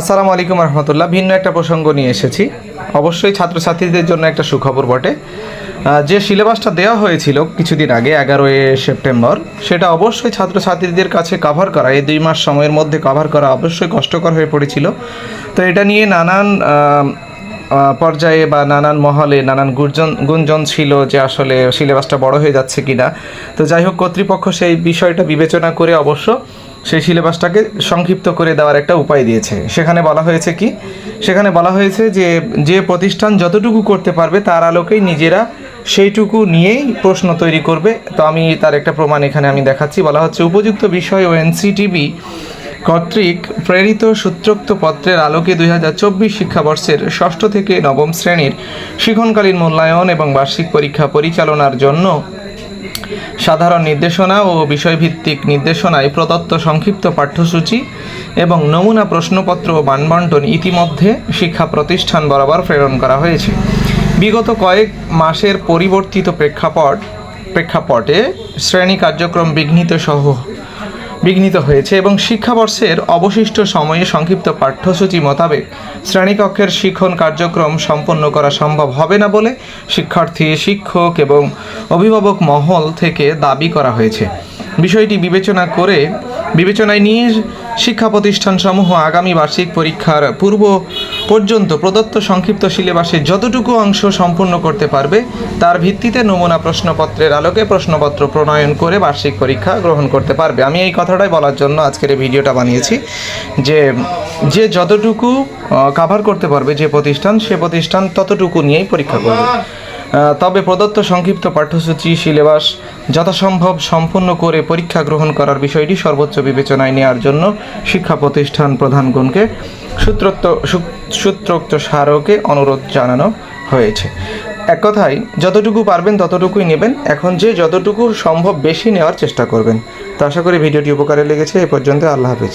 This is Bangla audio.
আসসালামু আলাইকুম রহমতুল্লাহ। ভিন্ন একটা প্রসঙ্গ নিয়ে এসেছি। অবশ্যই ছাত্রছাত্রীদের জন্য একটা সুখবর বটে। যে সিলেবাসটা দেওয়া হয়েছিল কিছুদিন আগে, এগারোই সেপ্টেম্বর, সেটা অবশ্যই ছাত্রছাত্রীদের কাছে কভার করা, এই দুই মাস সময়ের মধ্যে কভার করা অবশ্যই কষ্টকর হয়ে পড়েছিল। তো এটা নিয়ে নানান পর্যায়ে বা নানান মহলে নানান গুঞ্জন গুঞ্জন ছিল যে আসলে সিলেবাসটা বড় হয়ে যাচ্ছে কিনা। তো যাই হোক, কর্তৃপক্ষ সেই বিষয়টা বিবেচনা করে অবশ্য সেই সিলেবাসটাকে সংক্ষিপ্ত করে দেওয়ার একটা উপায় দিয়েছে। সেখানে বলা হয়েছে কি? সেখানে বলা হয়েছে যে যে প্রতিষ্ঠান যতটুকু করতে পারবে তার আলোকেই নিজেরা সেইটুকু নিয়েই প্রশ্ন তৈরি করবে। তো আমি তার একটা প্রমাণ এখানে আমি দেখাচ্ছি। বলা হচ্ছে, উপযুক্ত বিষয় ও এনসিটিভি কর্তৃক প্রেরিত সূত্রোক্ত পত্রের আলোকে দুই হাজার চব্বিশ শিক্ষাবর্ষের ষষ্ঠ থেকে নবম শ্রেণির শিখনকালীন মূল্যায়ন এবং বার্ষিক পরীক্ষা পরিচালনার জন্য সাধারণ নির্দেশনা ও বিষয়ভিত্তিক নির্দেশনায় প্রদত্ত সংক্ষিপ্ত পাঠ্যসূচি এবং নমুনা প্রশ্নপত্র ও বানবন্টন ইতিমধ্যে শিক্ষা প্রতিষ্ঠান বরাবর প্রেরণ করা হয়েছে। বিগত কয়েক মাসের পরিবর্তিত প্রেক্ষাপট প্রেক্ষাপটে শ্রেণি কার্যক্রম বিঘ্নিত সহ বিঘ্নিত হয়েছে এবং শিক্ষাবর্ষের অবশিষ্ট সময়ে সংক্ষিপ্ত পাঠ্যসূচি মোতাবেক শ্রেণীকক্ষের শিক্ষণ কার্যক্রম সম্পন্ন করা সম্ভব হবে না বলে শিক্ষার্থী, শিক্ষক এবং অভিভাবক মহল থেকে দাবি করা হয়েছে। বিষয়টি বিবেচনা করে বিবেচনায় নিয়ে শিক্ষা প্রতিষ্ঠানসমূহ আগামী বার্ষিক পরীক্ষার পূর্ব পর্যন্ত প্রদত্ত সংক্ষিপ্ত সিলেবাসে যতটুকু অংশ সম্পূর্ণ করতে পারবে, তার ভিত্তিতে নমুনা প্রশ্নপত্রের আলোকে প্রশ্নপত্র প্রণয়ন করে বার্ষিক পরীক্ষা গ্রহণ করতে পারবে। আমি এই কথাটাই বলার জন্য আজকের এই ভিডিওটা বানিয়েছি যে যে যতটুকু কাভার করতে পারবে যে প্রতিষ্ঠান, সে প্রতিষ্ঠান ততটুকু নিয়েই পরীক্ষা করবে। তবে প্রদত্ত সংক্ষিপ্ত পাঠ্যসূচি সিলেবাস যথাসম্ভব সম্পূর্ণ করে পরীক্ষা গ্রহণ করার বিষয়টি সর্বোচ্চ বিবেচনায় নেওয়ার জন্য শিক্ষা প্রতিষ্ঠান প্রধানগণকে সূত্রোক্ত সূত্রোক্ত স্মারকে অনুরোধ জানানো হয়েছে। এক কথায়, যতটুকু পারবেন ততটুকুই নেবেন। এখন যে যতটুকু সম্ভব বেশি নেওয়ার চেষ্টা করবেন। তো আশা করি ভিডিওটি উপকারে লেগেছে। এ পর্যন্ত আল্লাহ হাফিজ।